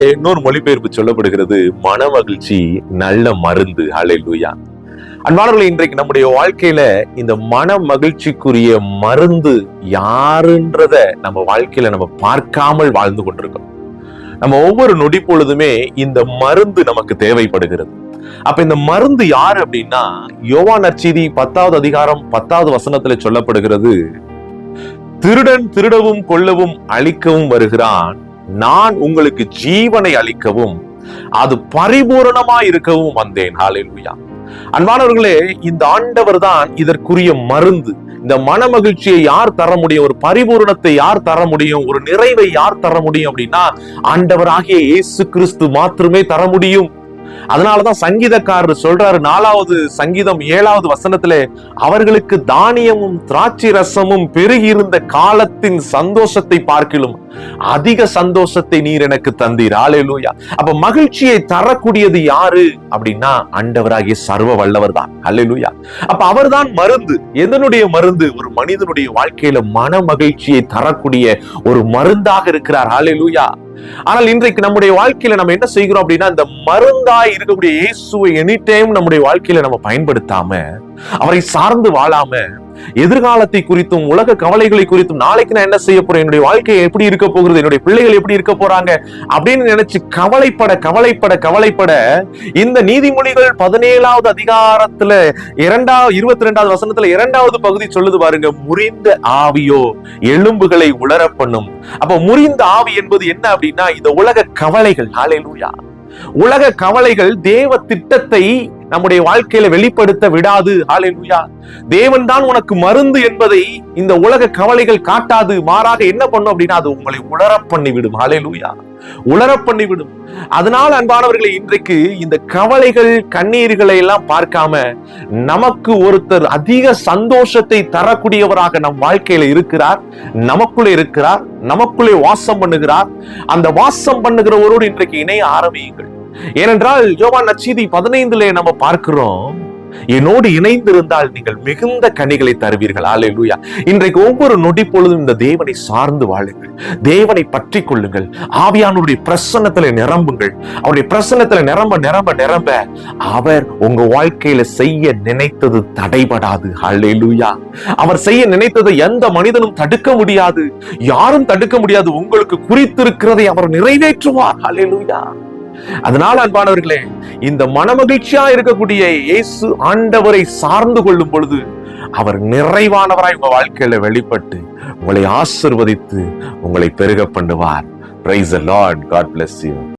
இன்னொரு மொழிபெயர்ப்பு சொல்லப்படுகிறது மன மகிழ்ச்சி நல்ல மருந்து. அலை லூயா அன்பாளர்களை இன்றைக்கு நம்முடைய வாழ்க்கையில இந்த மன மகிழ்ச்சிக்குரிய மருந்து யாருன்றத நம்ம வாழ்க்கையில நம்ம பார்க்காமல் வாழ்ந்து கொண்டிருக்கோம் நம்ம ஒவ்வொரு நொடி பொழுதுமே இந்த மருந்து நமக்கு தேவைப்படுகிறது. அப்ப இந்த மருந்து யார் அப்படின்னா யோவான் நற்செய்தி பத்தாவது அதிகாரம் பத்தாவது வசனத்துல சொல்லப்படுகிறது திருடன் திருடவும் கொள்ளவும் அழிக்கவும் வருகிறான் நான் உங்களுக்கு ஜீவனை அளிக்கவும் அது பரிபூரணமா இருக்கவும் வந்தேன். ஹalleluya அன்பானவர்களே இந்த ஆண்டவர் தான் இதற்குரிய மருந்து. இந்த மன மகிழ்ச்சியை யார் தர முடியும்? ஒரு பரிபூரணத்தை யார் தர முடியும்? ஒரு நிறைவை யார் தர முடியும் அப்படின்னா ஆண்டவராகிய இயேசு கிறிஸ்து மாத்திரமே தர முடியும். அதனாலதான் சங்கீதக்காரர் சொல்றாரு நாலாவது சங்கீதம் ஏழாவது வசனத்திலே அவர்களுக்கு தானியமும் திராட்சை ரசமும் பெருகியிருந்த காலத்தின் சந்தோஷத்தை பார்க்கிலும் அதிக சந்தோஷத்தை நீர் எனக்கு தந்தீர். ஆலேலூயா அப்ப மகிழ்ச்சியை தரக்கூடியது யாரு? அப்படின்னா அண்டவராகிய சர்வ வல்லவர் தான். அல்லேலூயா அப்ப அவர்தான் மருந்து. எதனுடைய மருந்து? ஒரு மனிதனுடைய வாழ்க்கையில மன மகிழ்ச்சியை தரக்கூடிய ஒரு மருந்தாக இருக்கிறார். ஆலேலூயா ஆனால் இன்றைக்கு நம்முடைய வாழ்க்கையில நம்ம என்ன செய்கிறோம் அப்படின்னா இந்த மருந்தாய் இருக்கக்கூடிய இயேசுவை எனி டைம் நம்முடைய வாழ்க்கையில நம்ம பயன்படுத்தாம அவரை சார்ந்து வாழாம எதிர்காலத்தை குறித்தும் உலக கவலைகளை குறித்தும் நாளைக்கு நான் என்ன செய்ய போறேன்? என்னுடைய வாழ்க்கை எப்படி இருக்க போகிறது? என்னுடைய பிள்ளைகள் எப்படி இருக்க போறாங்க? அப்படின்னு நினைச்சு கவலைப்பட கவலைப்பட கவலைப்பட இந்த நீதிமொழிகள் பதினேழாவது அதிகாரத்துல இரண்டாவது இருபத்தி ரெண்டாவது வசனத்துல இரண்டாவது பகுதி சொல்லுது பாருங்க முறிந்த ஆவியோ எலும்புகளை உலர பண்ணும் அப்ப முறிந்த ஆவி என்பது என்ன அப்படின்னா இந்த உலக கவலைகள். ஹalleluya. உலக கவலைகள் தேவ திட்டத்தை நம்முடைய வாழ்க்கையில வெளிப்படுத்த விடாது. ஹalleluya தேவன் தான் உனக்கு மருந்து என்பதை இந்த உலக கவலைகள் காட்டாது. மாறாக என்ன பண்ணும் அப்படின்னா அது உங்களை உளர பண்ணி விடும் ஹalleluya உளர பண்ணி விடும் அதனால் அன்பானவர்களை இன்றைக்கு இந்த கவலைகள் கண்ணீர்களை எல்லாம் பார்க்காம நமக்கு ஒருத்தர் அதிக சந்தோஷத்தை தரக்கூடியவராக நம் வாழ்க்கையில இருக்கிறார். நமக்குள்ளே இருக்கிறார். நமக்குள்ளே வாசம் பண்ணுகிறார். அந்த வாசம் பண்ணுகிறவரோடு இன்றைக்கு இணைய ஆரம்பியுங்கள். ஏனென்றால் யோவான் நச்சீதி பதினைந்துல நம்ம பார்க்கிறோம் என்னோடு இணைந்திருந்தால் நீங்கள் மிகுந்த கனிகளை தருவீர்கள். ஆலேலூயா இன்றைக்கு ஒவ்வொரு நொடி பொழுதும் இந்த தேவனை சார்ந்து வாழுங்கள். தேவனை பற்றி கொள்ளுங்கள். ஆவியானுடைய பிரசன்னத்துல நிரம்புங்கள். அவருடைய பிரசன்னத்துல நிரம்ப நிரம்ப நிரம்ப அவர் உங்க வாழ்க்கையில செய்ய நினைத்தது தடைபடாது. ஹalleluya. அவர் செய்ய நினைத்ததை எந்த மனிதனும் தடுக்க முடியாது. யாரும் தடுக்க முடியாது. உங்களுக்கு குறித்திருக்கிறதை அவர் நிறைவேற்றுவார். ஹalleluya. அதனால் அன்பானவர்களே இந்த மனமகிழ்ச்சியா இருக்கக்கூடிய இயேசு ஆண்டவரை சார்ந்து கொள்ளும் பொழுது அவர் நிறைவானவராய் உங்க வாழ்க்கையில வெளிப்பட்டு உங்களை ஆசிர்வதித்து உங்களை பெருக பண்ணுவார். Praise lord god bless you